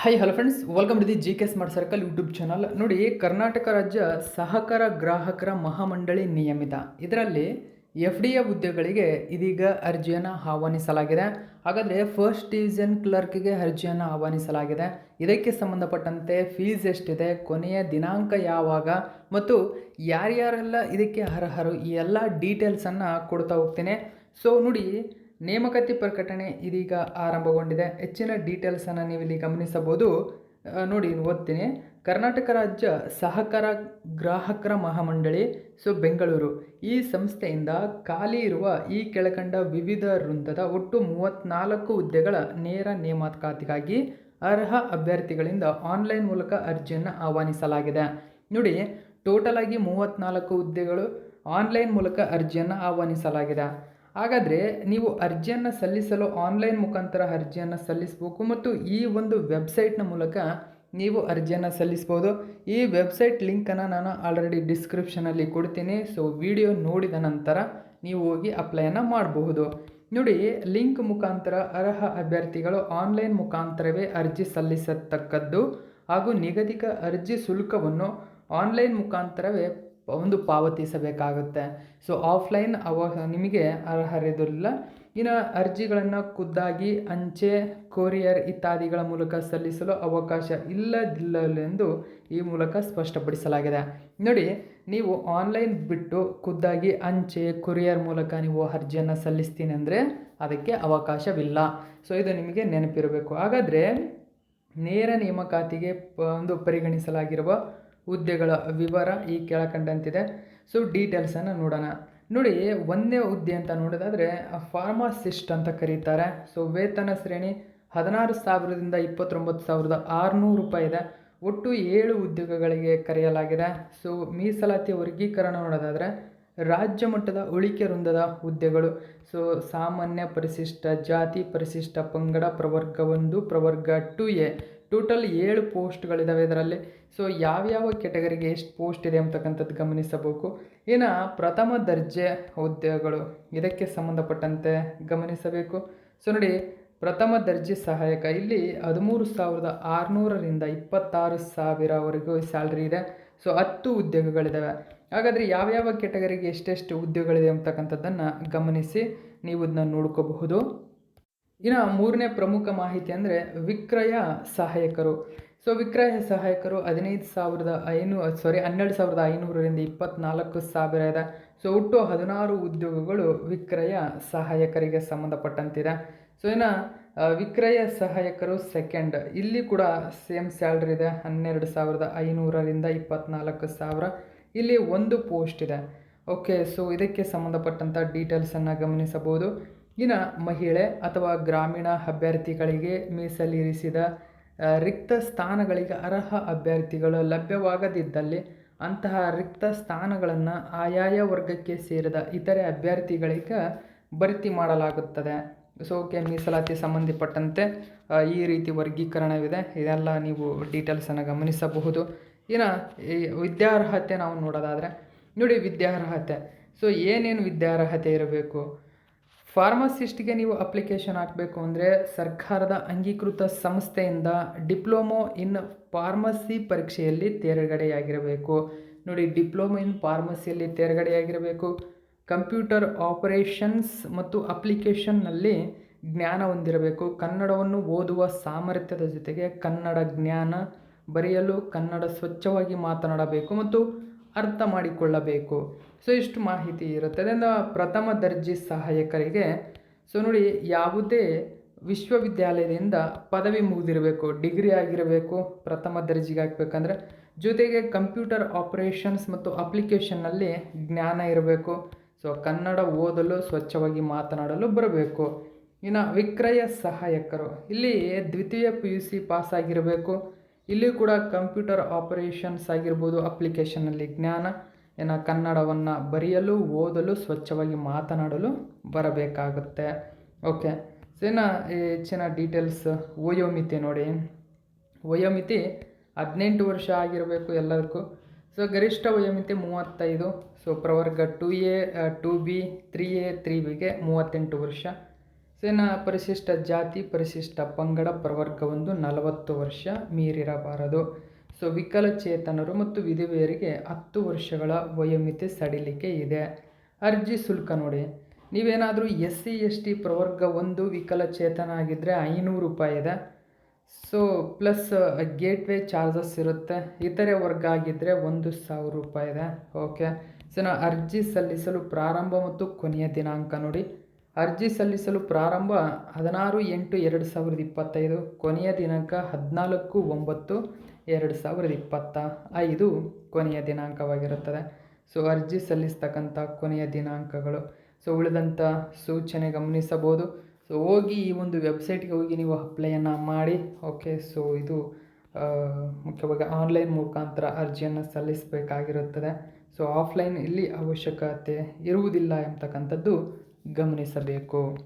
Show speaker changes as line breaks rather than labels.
Hi hello friends welcome to the G K smart circle YouTube channel ನೋಡಿ, ಕರ್ನಾಟಕ ರಾಜ್ಯ ಸಹಕಾರ ಗ್ರಾಹಕರ ಮಹಾಮಂಡಳಿ ನಿಯಮಿತ. ಇದರಲ್ಲಿ ಎಫ್ ಡಿ ಎ ಹುದ್ದೆಗಳಿಗೆ ಇದೀಗ ಅರ್ಜಿಯನ್ನು ಆಹ್ವಾನಿಸಲಾಗಿದೆ. ಹಾಗಾದರೆ ಫಸ್ಟ್ ಡಿವಿಷನ್ ಕ್ಲರ್ಕ್ಗೆ ಅರ್ಜಿಯನ್ನು ಆಹ್ವಾನಿಸಲಾಗಿದೆ. ಇದಕ್ಕೆ ಸಂಬಂಧಪಟ್ಟಂತೆ ಫೀಸ್ ಎಷ್ಟಿದೆ, ಕೊನೆಯ ದಿನಾಂಕ ಯಾವಾಗ ಮತ್ತು ಯಾರ್ಯಾರೆಲ್ಲ ಇದಕ್ಕೆ ಅರ್ಹರು, ಈ ಎಲ್ಲ ಡೀಟೇಲ್ಸನ್ನು ಕೊಡ್ತಾ ಹೋಗ್ತೇನೆ. ಸೊ ನೋಡಿ ನೇಮಕಾತಿ ಪ್ರಕಟಣೆ ಇದೀಗ ಆರಂಭಗೊಂಡಿದೆ. ಹೆಚ್ಚಿನ ಡೀಟೇಲ್ಸನ್ನು ನೀವು ಇಲ್ಲಿ ಗಮನಿಸಬಹುದು. ನೋಡಿ ಓದ್ತೀನಿ. ಕರ್ನಾಟಕ ರಾಜ್ಯ ಸಹಕಾರ ಗ್ರಾಹಕರ ಮಹಾಮಂಡಳಿ, ಸೊ ಬೆಂಗಳೂರು. ಈ ಸಂಸ್ಥೆಯಿಂದ ಖಾಲಿ ಇರುವ ಈ ಕೆಳಕಂಡ ವಿವಿಧ ವೃಂದದ ಒಟ್ಟು ಮೂವತ್ತ್ನಾಲ್ಕು ಹುದ್ದೆಗಳ ನೇರ ನೇಮಕಾತಿಗಾಗಿ ಅರ್ಹ ಅಭ್ಯರ್ಥಿಗಳಿಂದ ಆನ್ಲೈನ್ ಮೂಲಕ ಅರ್ಜಿಯನ್ನು ಆಹ್ವಾನಿಸಲಾಗಿದೆ. ನೋಡಿ ಟೋಟಲ್ ಆಗಿ ಮೂವತ್ತ್ನಾಲ್ಕು ಹುದ್ದೆಗಳು ಆನ್ಲೈನ್ ಮೂಲಕ ಅರ್ಜಿಯನ್ನು ಆಹ್ವಾನಿಸಲಾಗಿದೆ. ಹಾಗಾದರೆ ನೀವು ಅರ್ಜಿಯನ್ನು ಸಲ್ಲಿಸಲು ಆನ್ಲೈನ್ ಮುಖಾಂತರ ಅರ್ಜಿಯನ್ನು ಸಲ್ಲಿಸಬೇಕು ಮತ್ತು ಈ ಒಂದು ವೆಬ್ಸೈಟ್ನ ಮೂಲಕ ನೀವು ಅರ್ಜಿಯನ್ನು ಸಲ್ಲಿಸ್ಬೋದು. ಈ ವೆಬ್ಸೈಟ್ ಲಿಂಕನ್ನು ನಾನು ಆಲ್ರೆಡಿ ಡಿಸ್ಕ್ರಿಪ್ಷನಲ್ಲಿ ಕೊಡ್ತೀನಿ. ಸೊ ವಿಡಿಯೋ ನೋಡಿದ ನಂತರ ನೀವು ಹೋಗಿ ಅಪ್ಲೈಯನ್ನು ಮಾಡಬಹುದು ನೋಡಿ ಲಿಂಕ್ ಮುಖಾಂತರ ಅರ್ಹ ಅಭ್ಯರ್ಥಿಗಳು ಆನ್ಲೈನ್ ಮುಖಾಂತರವೇ ಅರ್ಜಿ ಸಲ್ಲಿಸತಕ್ಕದ್ದು ಹಾಗೂ ನಿಗದಿತ ಅರ್ಜಿ ಶುಲ್ಕವನ್ನು ಆನ್ಲೈನ್ ಮುಖಾಂತರವೇ ಒಂದು ಪಾವತಿಸಬೇಕಾಗುತ್ತೆ. ಸೊ ಆಫ್ಲೈನ್ ಅವ ನಿಮಗೆ ಅರ್ಹರಿದಿಲ್ಲ ಇನ್ನು ಅರ್ಜಿಗಳನ್ನು ಖುದ್ದಾಗಿ ಅಂಚೆ ಕೊರಿಯರ್ ಇತ್ಯಾದಿಗಳ ಮೂಲಕ ಸಲ್ಲಿಸಲು ಅವಕಾಶ ಇಲ್ಲದಿಲ್ಲಲೆಂದು ಈ ಮೂಲಕ ಸ್ಪಷ್ಟಪಡಿಸಲಾಗಿದೆ. ನೋಡಿ, ನೀವು ಆನ್ಲೈನ್ ಬಿಟ್ಟು ಖುದ್ದಾಗಿ ಅಂಚೆ ಕೊರಿಯರ್ ಮೂಲಕ ನೀವು ಅರ್ಜಿಯನ್ನು ಸಲ್ಲಿಸ್ತೀನಿ ಅಂದರೆ ಅದಕ್ಕೆ ಅವಕಾಶವಿಲ್ಲ. ಸೊ ಇದು ನಿಮಗೆ ನೆನಪಿರಬೇಕು. ಹಾಗಾದರೆ ನೇರ ನೇಮಕಾತಿಗೆ ಒಂದು ಪರಿಗಣಿಸಲಾಗಿರುವ ಹುದ್ದೆಗಳ ವಿವರ ಈ ಕೆಳಕಂಡಂತಿದೆ. ಸೊ ಡೀಟೇಲ್ಸನ್ನು ನೋಡೋಣ. ನೋಡಿ, ಒಂದೇ ಹುದ್ದೆ ಅಂತ ನೋಡೋದಾದರೆ ಫಾರ್ಮಾಸಿಸ್ಟ್ ಅಂತ ಕರೀತಾರೆ. ಸೊ ವೇತನ ಶ್ರೇಣಿ ಹದಿನಾರು ಸಾವಿರದಿಂದ ಇಪ್ಪತ್ತೊಂಬತ್ತು ಸಾವಿರದ ಆರುನೂರು ರೂಪಾಯಿ ಇದೆ. ಒಟ್ಟು ಏಳು ಉದ್ಯೋಗಗಳಿಗೆ ಕರೆಯಲಾಗಿದೆ. ಸೊ ಮೀಸಲಾತಿ ವರ್ಗೀಕರಣ ನೋಡೋದಾದರೆ, ರಾಜ್ಯ ಮಟ್ಟದ ಉಳಿಕೆ ವೃಂದದ ಹುದ್ದೆಗಳು. ಸೊ ಸಾಮಾನ್ಯ ಪರಿಶಿಷ್ಟ ಜಾತಿ ಪರಿಶಿಷ್ಟ ಪಂಗಡ ಪ್ರವರ್ಗ ಒಂದು, ಪ್ರವರ್ಗ ಟು ಎ ಟೋಟಲ್ ಏಳು ಪೋಸ್ಟ್ಗಳಿದ್ದಾವೆ ಇದರಲ್ಲಿ. ಸೊ ಯಾವ್ಯಾವ ಕೆಟಗರಿಗೆ ಎಷ್ಟು ಪೋಸ್ಟ್ ಇದೆ ಅಂತಕ್ಕಂಥದ್ದು ಗಮನಿಸಬೇಕು. ಇನ್ನು ಪ್ರಥಮ ದರ್ಜೆ ಹುದ್ದೆಗಳು ಇದಕ್ಕೆ ಸಂಬಂಧಪಟ್ಟಂತೆ ಗಮನಿಸಬೇಕು. ಸೊ ನೋಡಿ, ಪ್ರಥಮ ದರ್ಜೆ ಸಹಾಯಕ, ಇಲ್ಲಿ ಹದಿಮೂರು ಸಾವಿರದ ಆರುನೂರರಿಂದ ಇಪ್ಪತ್ತಾರು ಸಾವಿರವರೆಗೂ ಸ್ಯಾಲ್ರಿ ಇದೆ. ಸೊ ಹತ್ತು ಉದ್ಯೋಗಗಳಿದ್ದಾವೆ ಹಾಗಾದರೆ ಯಾವ್ಯಾವ ಕೆಟಗರಿಗೆ ಎಷ್ಟೆಷ್ಟು ಉದ್ಯೋಗಗಳಿದೆ ಅಂತಕ್ಕಂಥದ್ದನ್ನು ಗಮನಿಸಿ ನೀವು ಇದನ್ನ ನೋಡ್ಕೋಬಹುದು. ಇನ್ನು ಮೂರನೇ ಪ್ರಮುಖ ಮಾಹಿತಿ ಅಂದರೆ ವಿಕ್ರಯ ಸಹಾಯಕರು. ಸೊ ವಿಕ್ರಯ ಸಹಾಯಕರು ಹದಿನೈದು ಸಾವಿರದ ಐನೂರು ಸಾರಿ ಹನ್ನೆರಡು ಸಾವಿರದ ಐನೂರರಿಂದ ಇಪ್ಪತ್ನಾಲ್ಕು ಸಾವಿರ ಇದೆ. ಸೊ ಒಟ್ಟು ಹದಿನಾರು ಉದ್ಯೋಗಗಳು ವಿಕ್ರಯ ಸಹಾಯಕರಿಗೆ ಸಂಬಂಧಪಟ್ಟಂತಿದೆ. ಸೊ ಇನ್ನು ವಿಕ್ರಯ ಸಹಾಯಕರು ಸೆಕೆಂಡ್ ಇಲ್ಲಿ ಕೂಡ ಸೇಮ್ ಸ್ಯಾಲ್ರಿ ಇದೆ, ಹನ್ನೆರಡು ಸಾವಿರದ ಐನೂರರಿಂದ ಇಪ್ಪತ್ನಾಲ್ಕು ಸಾವಿರ. ಇಲ್ಲಿ ಒಂದು ಪೋಸ್ಟ್ ಇದೆ. ಓಕೆ ಸೊ ಇದಕ್ಕೆ ಸಂಬಂಧಪಟ್ಟಂಥ ಡೀಟೇಲ್ಸನ್ನು ಗಮನಿಸಬಹುದು. ಇನ್ನು ಮಹಿಳೆ ಅಥವಾ ಗ್ರಾಮೀಣ ಅಭ್ಯರ್ಥಿಗಳಿಗೆ ಮೀಸಲಿರಿಸಿದ ರಿಕ್ತ ಸ್ಥಾನಗಳಿಗೆ ಅರ್ಹ ಅಭ್ಯರ್ಥಿಗಳು ಲಭ್ಯವಾಗದಿದ್ದಲ್ಲಿ ಅಂತಹ ರಿಕ್ತ ಸ್ಥಾನಗಳನ್ನು ಆಯಾಯ ವರ್ಗಕ್ಕೆ ಸೇರಿದ ಇತರೆ ಅಭ್ಯರ್ಥಿಗಳಿಗೆ ಭರ್ತಿ ಮಾಡಲಾಗುತ್ತದೆ. ಸೊ ಮೀಸಲಾತಿ ಸಂಬಂಧಪಟ್ಟಂತೆ ಈ ರೀತಿ ವರ್ಗೀಕರಣವಿದೆ. ಇದೆಲ್ಲ ನೀವು ಡೀಟೇಲ್ಸನ್ನು ಗಮನಿಸಬಹುದು. ಇನ್ನು, ಈ ವಿದ್ಯಾರ್ಹತೆ ನಾವು ನೋಡೋದಾದರೆ, ನೋಡಿ ವಿದ್ಯಾರ್ಹತೆ. ಸೊ ಏನೇನು ವಿದ್ಯಾರ್ಹತೆ ಇರಬೇಕು? ಫಾರ್ಮಸಿಸ್ಟ್ಗೆ ನೀವು ಅಪ್ಲಿಕೇಶನ್ ಹಾಕಬೇಕು ಅಂದರೆ ಸರ್ಕಾರದ ಅಂಗೀಕೃತ ಸಂಸ್ಥೆಯಿಂದ ಡಿಪ್ಲೊಮೊ ಇನ್ ಫಾರ್ಮಸಿ ಪರೀಕ್ಷೆಯಲ್ಲಿ ತೇರ್ಗಡೆಯಾಗಿರಬೇಕು. ನೋಡಿ, ಡಿಪ್ಲೊಮೊ ಇನ್ ಫಾರ್ಮಸಿಯಲ್ಲಿ ತೇರ್ಗಡೆಯಾಗಿರಬೇಕು. ಕಂಪ್ಯೂಟರ್ ಆಪರೇಷನ್ಸ್ ಮತ್ತು ಅಪ್ಲಿಕೇಶನ್ನಲ್ಲಿ ಜ್ಞಾನ ಹೊಂದಿರಬೇಕು. ಕನ್ನಡವನ್ನು ಓದುವ ಸಾಮರ್ಥ್ಯದ ಜೊತೆಗೆ ಕನ್ನಡ ಜ್ಞಾನ ಬರೆಯಲು ಕನ್ನಡ ಸ್ವಚ್ಛವಾಗಿ ಮಾತನಾಡಬೇಕು. ಮತ್ತು ಅರ್ಥ ಮಾಡಿಕೊಳ್ಳಬೇಕು. ಸೊ, ಇಷ್ಟು ಮಾಹಿತಿ ಇರುತ್ತೆ. ಅದರಿಂದ ಪ್ರಥಮ ದರ್ಜೆ ಸಹಾಯಕರಿಗೆ. ಸೊ, ನೋಡಿ, ಯಾವುದೇ ವಿಶ್ವವಿದ್ಯಾಲಯದಿಂದ ಪದವಿ ಮುಗಿದಿರಬೇಕು, ಡಿಗ್ರಿ ಆಗಿರಬೇಕು, ಪ್ರಥಮ ದರ್ಜೆಗೆ ಆಗಬೇಕಂದ್ರೆ ಜೊತೆಗೆ ಕಂಪ್ಯೂಟರ್ ಆಪರೇಷನ್ಸ್ ಮತ್ತು ಅಪ್ಲಿಕೇಶನ್ನಲ್ಲಿ ಜ್ಞಾನ ಇರಬೇಕು. ಸೊ, ಕನ್ನಡ ಓದಲು, ಸ್ವಚ್ಛವಾಗಿ ಮಾತನಾಡಲು ಬರಬೇಕು. ಇನ್ನು ವಿಕ್ರಯ ಸಹಾಯಕರು. ಇಲ್ಲಿ ದ್ವಿತೀಯ ಪಿ ಯು ಸಿ ಪಾಸ್ ಆಗಿರಬೇಕು ಇಲ್ಲಿ ಕೂಡ ಕಂಪ್ಯೂಟರ್ ಆಪರೇಷನ್ಸ್ ಆಗಿರ್ಬೋದು, ಅಪ್ಲಿಕೇಶನಲ್ಲಿ ಜ್ಞಾನ, ಏನ ಕನ್ನಡವನ್ನು ಬರೆಯಲು, ಓದಲು, ಸ್ವಚ್ಛವಾಗಿ ಮಾತನಾಡಲು ಬರಬೇಕಾಗುತ್ತೆ. ಓಕೆ, ಸೊ ಹೆಚ್ಚಿನ ಡೀಟೇಲ್ಸ್, ವಯೋಮಿತಿ ನೋಡಿ. ವಯೋಮಿತಿ ಹದಿನೆಂಟು ವರ್ಷ ಆಗಿರಬೇಕು ಎಲ್ಲದಕ್ಕೂ. ಸೊ ಗರಿಷ್ಠ ವಯೋಮಿತಿ ಮೂವತ್ತೈದು. ಸೊ ಪ್ರವರ್ಗ two A, two B, three A, three ಬಿಗೆ ಮೂವತ್ತೆಂಟು ವರ್ಷ. ಸೇನಾ ಪರಿಶಿಷ್ಟ ಜಾತಿ ಪರಿಶಿಷ್ಟ ಪಂಗಡ ಪ್ರವರ್ಗ ಒಂದು ನಲವತ್ತು ವರ್ಷ ಮೀರಿರಬಾರದು. ಸೊ, ವಿಕಲಚೇತನರು ಮತ್ತು ವಿಧವೆಯರಿಗೆ ಹತ್ತು ವರ್ಷಗಳ ವಯೋಮಿತಿ ಸಡಿಲಿಕೆ ಇದೆ. ಅರ್ಜಿ ಶುಲ್ಕ ನೋಡಿ. ನೀವೇನಾದರೂ ಎಸ್ ಸಿ ಎಸ್ ಟಿ ಪ್ರವರ್ಗ ಒಂದು ವಿಕಲಚೇತನ ಆಗಿದ್ದರೆ ಐನೂರು ರೂಪಾಯಿ ಇದೆ. ಸೊ, ಪ್ಲಸ್ ಗೇಟ್ವೇ ಚಾರ್ಜಸ್ ಇರುತ್ತೆ. ಇತರೆ ವರ್ಗ ಆಗಿದ್ದರೆ ಒಂದು ಸಾವಿರ ರೂಪಾಯಿ ಇದೆ. ಓಕೆ. ಸೊ ನಾವು ಅರ್ಜಿ ಸಲ್ಲಿಸಲು ಪ್ರಾರಂಭ ಮತ್ತು ಕೊನೆಯ ದಿನಾಂಕ ನೋಡಿ. ಅರ್ಜಿ ಸಲ್ಲಿಸಲು ಪ್ರಾರಂಭ ಹದಿನಾರು ಎಂಟು ಎರಡು ಸಾವಿರದ ಇಪ್ಪತ್ತೈದು, ಕೊನೆಯ ದಿನಾಂಕ ಹದಿನಾಲ್ಕು ಒಂಬತ್ತು ಎರಡು ಸಾವಿರದ ಇಪ್ಪತ್ತ ಐದು ಕೊನೆಯ ದಿನಾಂಕವಾಗಿರುತ್ತದೆ. ಸೊ, ಅರ್ಜಿ ಸಲ್ಲಿಸ್ತಕ್ಕಂಥ ಕೊನೆಯ ದಿನಾಂಕಗಳು. ಸೊ, ಉಳಿದಂಥ ಸೂಚನೆ ಗಮನಿಸಬಹುದು. ಸೊ, ಹೋಗಿ ಈ ಒಂದು ವೆಬ್ಸೈಟ್ಗೆ ಹೋಗಿ ನೀವು ಅಪ್ಲೈಯನ್ನು ಮಾಡಿ, ಓಕೆ, ಸೊ, ಇದು ಮುಖ್ಯವಾಗಿ ಆನ್ಲೈನ್ ಮುಖಾಂತರ ಅರ್ಜಿಯನ್ನು ಸಲ್ಲಿಸಬೇಕಾಗಿರುತ್ತದೆ. ಸೊ, ಆಫ್ಲೈನ್ ಇಲ್ಲಿ ಅವಶ್ಯಕತೆ ಇರುವುದಿಲ್ಲ ಎಂಬತಕ್ಕಂಥದ್ದು ಗಮನಿಸಬೇಕು.